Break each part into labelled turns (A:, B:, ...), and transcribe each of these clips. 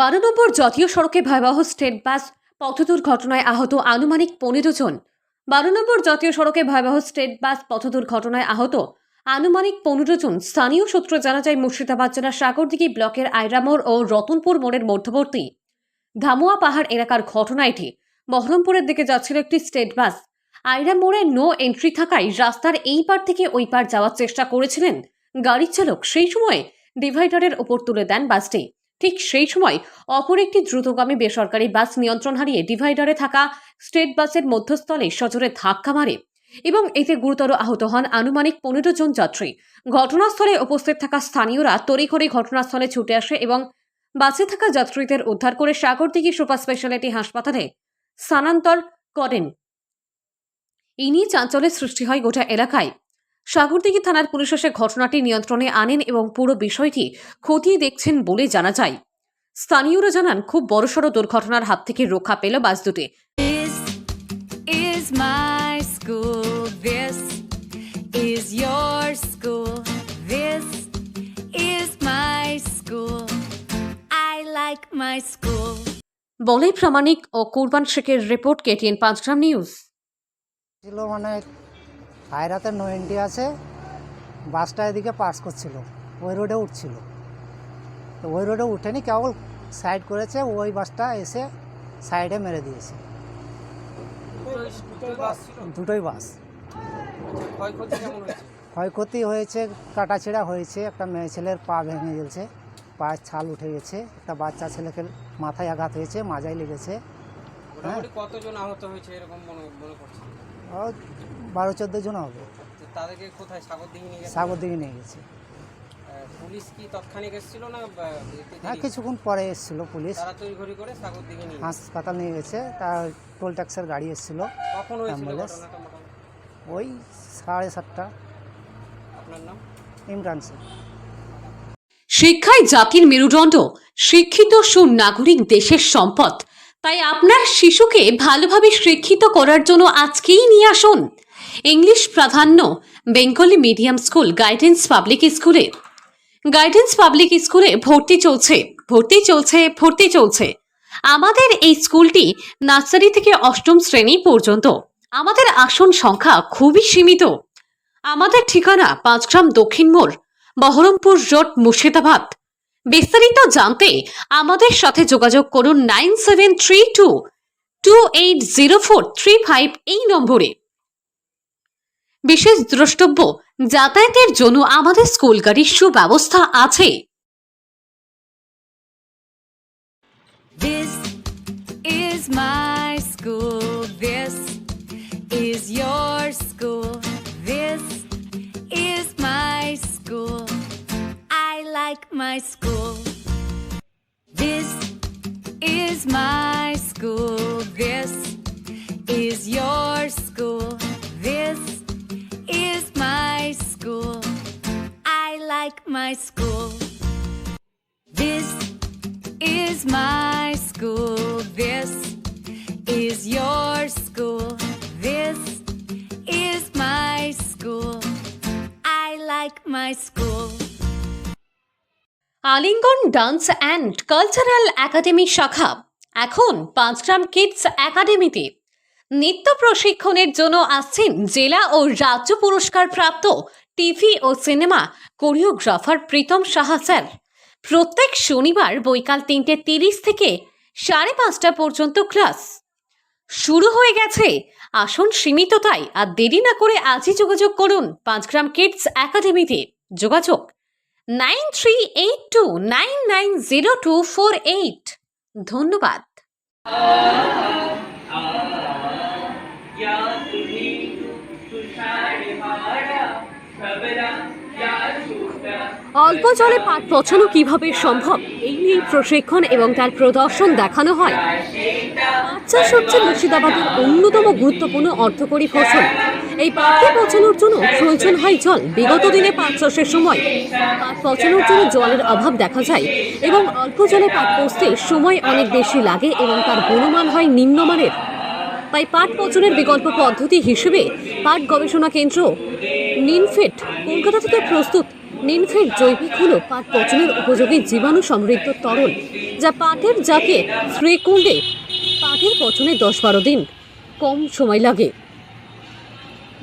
A: বারো নম্বর জাতীয় সড়কে ভয়াবহ স্টেট বাস পথ দুর্ঘটনায় আহত আনুমানিক পনেরো জন। বারো নম্বর জাতীয় সড়কে ভয়াবহ স্টেট বাস পথ দুর্ঘটনায় আহত আনুমানিক পনেরো জন। স্থানীয় সূত্র জানা যায়, মুর্শিদাবাদ জেলার সাগরদিঘি ব্লকের আইরামোড় ও রতনপুর মোড়ের মধ্যবর্তী ধামুয়া পাহাড় এলাকার ঘটনা এটি। বহরমপুরের দিকে যাচ্ছিল একটি স্টেট বাস। আইরা মোড়ে নো এন্ট্রি থাকায় রাস্তার এই পার থেকে ওই পার যাওয়ার চেষ্টা করেছিলেন গাড়ির চালক। সেই সময় ডিভাইডারের ওপর তুলে দেন বাসটি। ঠিক সেই সময় অপর একটি দ্রুতগামী বেসরকারি বাস নিয়ন্ত্রণ হারিয়ে ডিভাইডারে থাকা স্টেট বাসের মধ্যস্থলে সজোরে ধাক্কা মারে এবং এতে গুরুতর আহত হন আনুমানিক পনেরো জন যাত্রী। ঘটনাস্থলে উপস্থিত থাকা স্থানীয়রা তড়িঘড়ি ঘটনাস্থলে ছুটে আসে এবং বাসে থাকা যাত্রীদের উদ্ধার করে সাগরদিঘি সুপার স্পেশালিটি হাসপাতালে স্থানান্তর করেন। এই নিয়ে চাঞ্চল্যের সৃষ্টি হয় গোটা এলাকায়। সাগরদিঘি থানার পুলিশ এসে ঘটনাটি নিয়ন্ত্রণে আনেন এবং পুরো বিষয়টি খতিয়ে দেখছেন বলে জানা যায়। স্থানীয়রা জানান খুব বড়সড় দুর্ঘটনার হাত থেকে রক্ষা পেল বাস দুটি. বলে প্রামাণিক ও কুরবান শেখের রিপোর্ট কেটিএন পাঁচগ্রাম নিউজ।
B: ছিল মানে হায়রাতে নো এন্ট্রি আছে বাসটা এদিকে পাস করছিল, ওই রোডে উঠছিল। তো ওই রোডে উঠেনি, কেবল সাইড করেছে, ওই বাসটা এসে সাইডে মেরে দিয়েছে। দুটোই বাস
C: ক্ষয়ক্ষতি হয়েছে,
B: কাটাছেড়া হয়েছে, একটা মেয়ে ছেলের পা ভেঙে গেছে, পায়ের ছাল উঠে গেছে, একটা বাচ্চা ছেলেকে মাথায় আঘাত হয়েছে, মাজায় লেগেছে।
C: মোটামুটি কতজন আহত হয়েছে এরকম মনে করছে
B: বারো চোদ্দ জন হবে।
C: তো তাদেরকে কোথায় সাগর দিকে নিয়ে গেছে?
B: সাগর দিকে নিয়ে গেছে।
C: পুলিশ কি তৎক্ষণিক এসেছিল না
B: হ্যাঁ কিছুক্ষণ পরে এসেছিল পুলিশ।
C: তারা তৈরি করে সাগর দিকে নিয়ে
B: হাসপাতাল নিয়ে গেছে। তার টোল ট্যাক্সের গাড়ি এসেছিল।
C: কখন হয়েছিল
B: অ্যাম্বুলেন্স। ওই সাড়ে সাতটা।
C: আপনার নাম?
B: ইমরান শেখ
A: শিক্ষায় জাতির মেরুদণ্ড শিক্ষিত সুনাগরিক দেশের সম্পদ তাই আপনার শিশুকে ভালোভাবে শিক্ষিত করার জন্য আজকেই নিয়ে আসুন। ইংলিশ প্রাধান্য, Bengali medium school guidance public স্কুলে। গাইডেন্স পাবলিক স্কুলে ভর্তি চলছে ভর্তি চলছে ভর্তি চলছে। আমাদের এই স্কুলটি নার্সারি থেকে অষ্টম শ্রেণি পর্যন্ত। আমাদের আসন সংখ্যা খুবই সীমিত। আমাদের ঠিকানা পাঁচগ্রাম দক্ষিণ মোড়, বহরমপুর রোড মুর্শিদাবাদ। বিস্তারিত জানতে আমাদের সাথে যোগাযোগ করুন nine seven three two two eight zero four three five এই নম্বরে বিশেষ দ্রষ্টব্য, যাতায়াতের জন্য আমাদের স্কুল গাড়ির সুব্যবস্থা আছে
D: This is my school. This is your school. My school. This is my school. This
A: Alingan dance and cultural academy শাখা, এখন পাঁচগ্রাম কিডস একাডেমিতে। নৃত্য প্রশিক্ষণের জন্য আসছেন জেলা ও রাজ্য পুরস্কার প্রাপ্ত টিভি ও cinema choreographer Pritam Saha sir. প্রত্যেক শনিবার বৈকাল তিনটে তিরিশ থেকে সাড়ে পাঁচটা পর্যন্ত ক্লাস। শুরু হয়ে গেছে। আসন সীমিত তাই আর দেরি না করে আজই যোগাযোগ করুন পাঁচগ্রাম কিডস একাডেমিতে। যোগাযোগ nine three eight two nine nine zero two four eight. ধন্যবাদ। অল্প জলে পাট পচানো কীভাবে সম্ভব? এই নিয়ে প্রশিক্ষণ এবং তার প্রদর্শন দেখানো হয়। পাট চাষ হচ্ছে মুর্শিদাবাদের অন্যতম গুরুত্বপূর্ণ অর্থকরী ফসল। এই পাটকে পচানোর জন্য প্রয়োজন হয় জল। বিগত দিনে পাট চাষের সময় পাট পচানোর জন্য জলের অভাব দেখা যায় এবং অল্প জলে পাট পচতে সময় অনেক বেশি লাগে এবং তার গুণমান হয় নিম্নমানের। তাই পাট পচনের বিকল্প পদ্ধতি হিসেবে পাট গবেষণা কেন্দ্র নিনফেট কলকাতা থেকে প্রস্তুত। নিনফেট জৈবিক হল পাট পচনের উপযোগী জীবাণু সমৃদ্ধ তরল, যা পাটের জাতে শ্রীকুণ্ডে পাটের পচনে দশ বারো দিন কম সময় লাগে।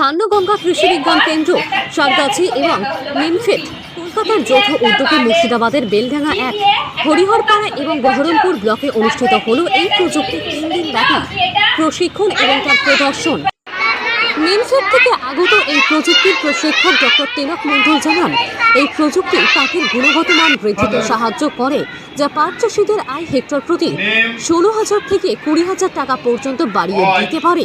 A: ধান্যগঙ্গা কৃষি বিজ্ঞান কেন্দ্র সারগাছি এবং নিমফেট কলকাতার যৌথ উদ্যোগে মুর্শিদাবাদের বেলডাঙ্গা এক, হরিহরপাড়া এবং বহরমপুর ব্লকে অনুষ্ঠিত হল এই প্রযুক্তি তিন দিন ব্যাপী প্রশিক্ষণ এবং তার প্রদর্শন। নিমফেট থেকে আগত এই প্রযুক্তির প্রশিক্ষক ডক্টর তিলক মন্ডল জানান, এই প্রযুক্তি পাখির গুণগত মান বৃদ্ধিতে সাহায্য করে, যা পাট চাষিদের আয় হেক্টর প্রতি ষোলো হাজার থেকে কুড়ি হাজার টাকা পর্যন্ত বাড়িয়ে দিতে পারে।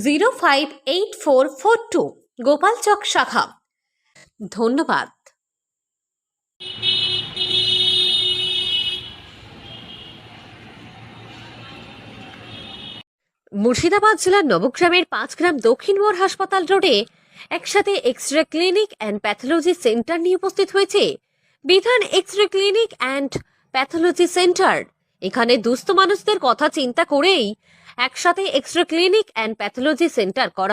A: Zero five eight four four two Gopalchak শাখা। ধন্যবাদ। মুর্শিদাবাদ জেলার নবগ্রামের পাঁচগ্রাম দক্ষিণ মোড় হাসপাতাল রোডে একসাথে X ray clinic and pathology centre নিয়ে উপস্থিত হয়েছে বিধান X ray clinic and pathology centre. এখানে দুস্থ মানুষদের কথা চিন্তা করেই একসাথে X ray clinic and pathology centre করা